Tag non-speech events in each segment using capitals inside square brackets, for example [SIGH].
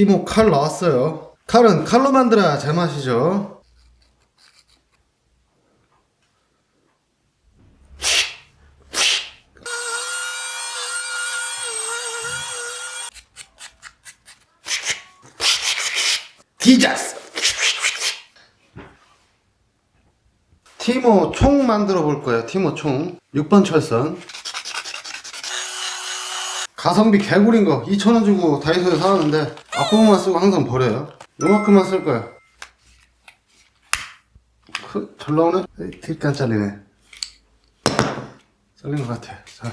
티모 칼 나왔어요. 칼은 칼로 만들어야 제맛이죠. 디자스! 티모 총 만들어 볼 거예요. 티모 총. 6번 철선. 가성비 개구린 거 2,000원 주고 다이소에 사왔는데 앞부분만 쓰고 항상 버려요. 요만큼만 쓸. 흐, 잘 나오네? 딜깐 잘리네. 잘린 것 같아. 자.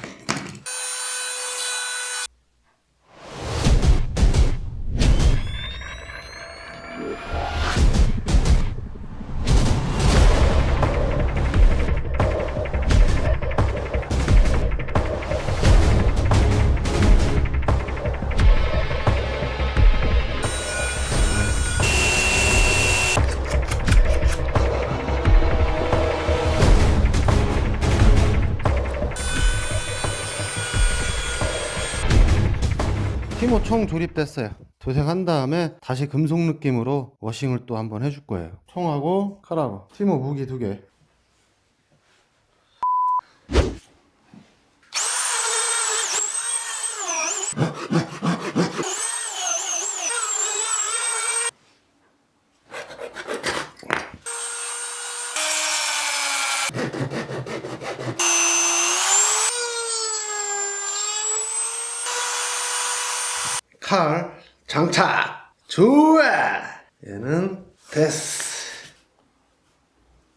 티모 총 조립됐어요. 도색한 다음에 다시 금속 느낌으로 워싱을 또 한번 해줄 거예요. 총하고 칼하고 티모 무기 두 개. 칼 장착. 좋아. 얘는 됐어.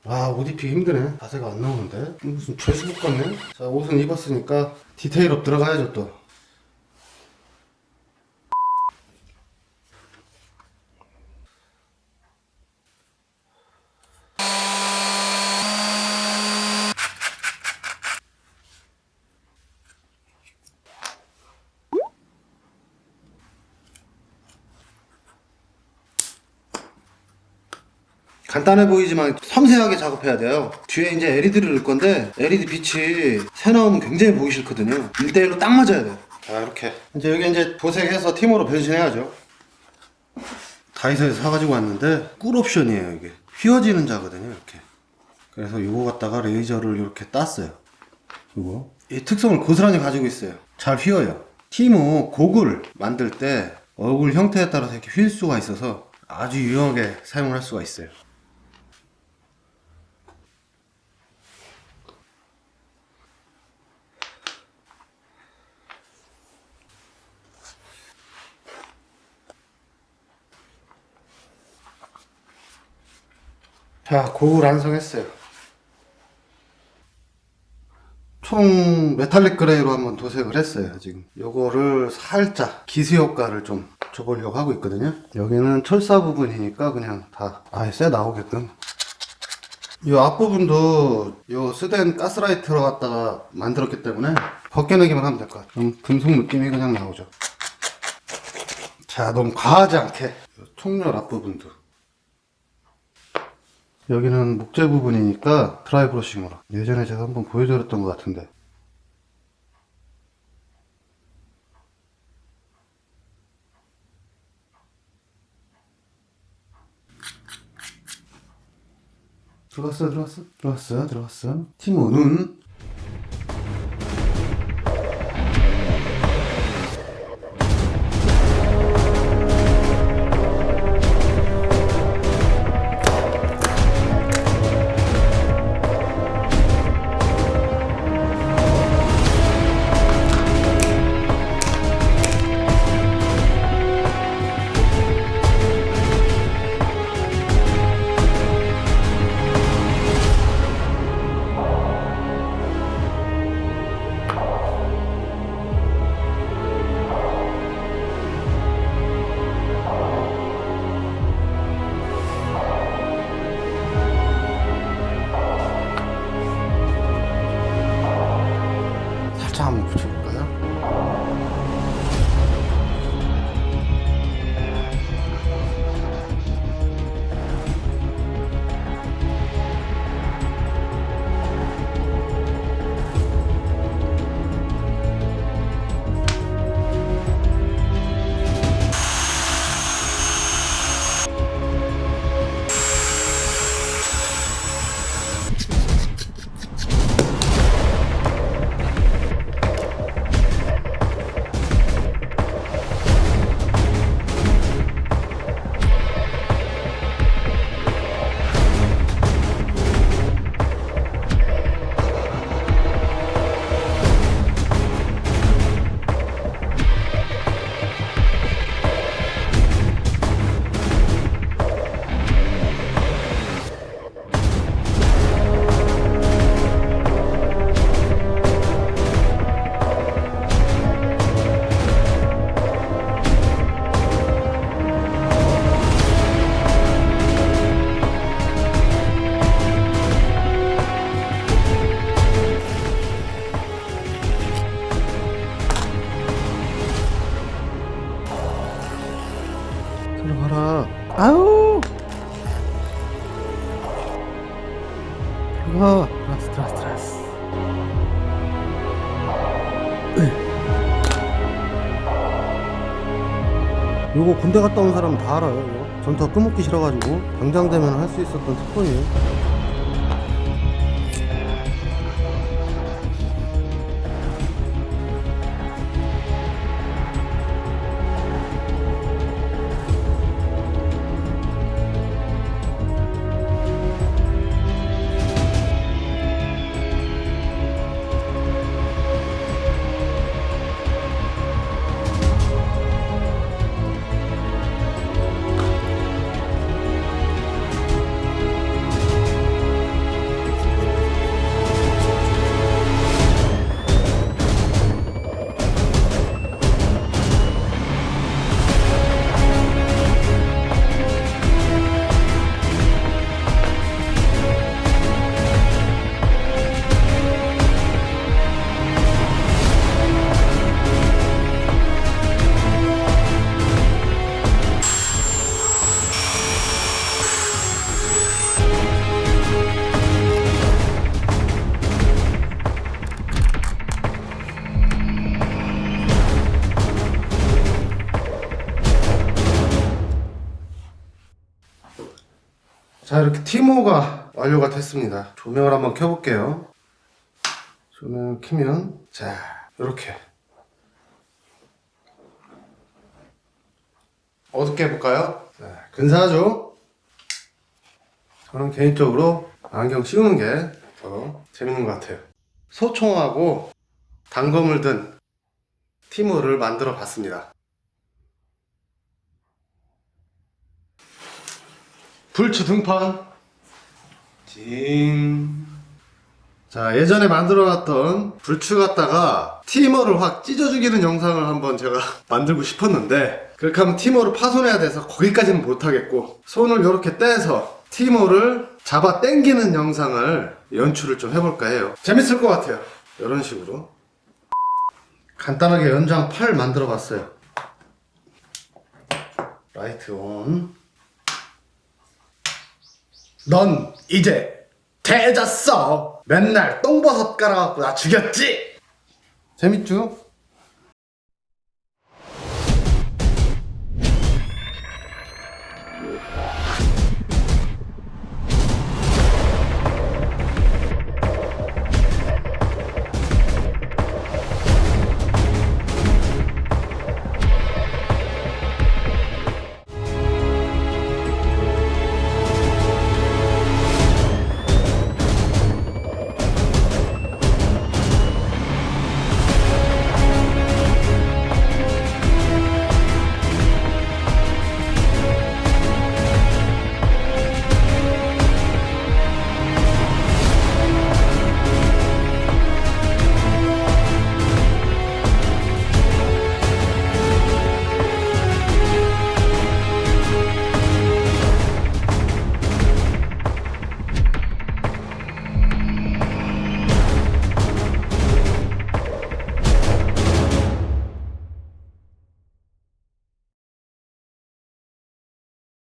와 옷 입기 힘드네. 자세가 안 나오는데. 무슨 죄수복 같네? 자 옷은 입었으니까 디테일업 들어가야죠 또 간단해 보이지만 섬세하게 작업해야 돼요. 뒤에 이제 LED를 넣을 건데 LED 빛이 새 나오면 굉장히 보기 싫거든요. 1대1로 딱 맞아야 돼요. 자 이렇게 이제 여기 이제 도색해서 팀으로 변신해야죠. 다이소에서 사가지고 왔는데 꿀 옵션이에요 이게 휘어지는 자거든요 이렇게. 그래서 이거 갖다가 레이저를 이렇게 땄어요. 이거 이 특성을 고스란히 가지고 있어요. 잘 휘어요. 티모 곡을 만들 때 얼굴 형태에 따라서 이렇게 휠 수가 있어서 아주 유용하게 사용을 할 수가 있어요. 자, 곡을 완성했어요. 총 메탈릭 그레이로 한번 도색을 했어요, 지금. 요거를 살짝 기수 효과를 좀 줘보려고 하고 있거든요. 여기는 철사 부분이니까 그냥 다 아예 쎄 나오게끔. 이 앞부분도 요 스덴 가스라이트로 갖다가 만들었기 때문에 벗겨내기만 하면 될 것 같아요. 그럼 금속 느낌이 그냥 나오죠. 자, 너무 과하지 않게. 요 총열 앞부분도. 여기는 목재 부분이니까 드라이 브러싱으로. 예전에 제가 한번 보여드렸던 것 같은데. 들어왔어 들어왔어 들어왔어 들어왔어. 티모 눈 일로 와라. 아우. 와, 라스, 라스, 라스. 요거 군대 갔다 온 사람 다 알아요. 전투가 끄먹기 싫어가지고 당장 되면 할 수 있었던 특권이에요. 자 이렇게 티모가 완료가 됐습니다. 조명을 한번 켜볼게요. 조명 켜면 자 이렇게. 어둡게 해볼까요? 자, 근사하죠? 저는 개인적으로 안경 씌우는 게 더 재밌는 것 같아요. 소총하고 단검을 든 티모를 만들어 봤습니다 불추 등판. 징. 자 예전에 만들어놨던 불추 갖다가 티머를 확 찢어 죽이는 영상을 한번 제가 [LAUGHS] 만들고 싶었는데 그렇게 하면 티머를 파손해야 돼서 거기까지는 못하겠고 손을 이렇게 떼서 티머를 잡아 당기는 영상을 연출을 좀 해볼까 해요. 재밌을 것 같아요. 이런 식으로. 간단하게 연장 팔 만들어 봤어요. 라이트 온 넌 이제 대졌어. 맨날 똥버섯 깔아갖고 나 죽였지. 재밌죠?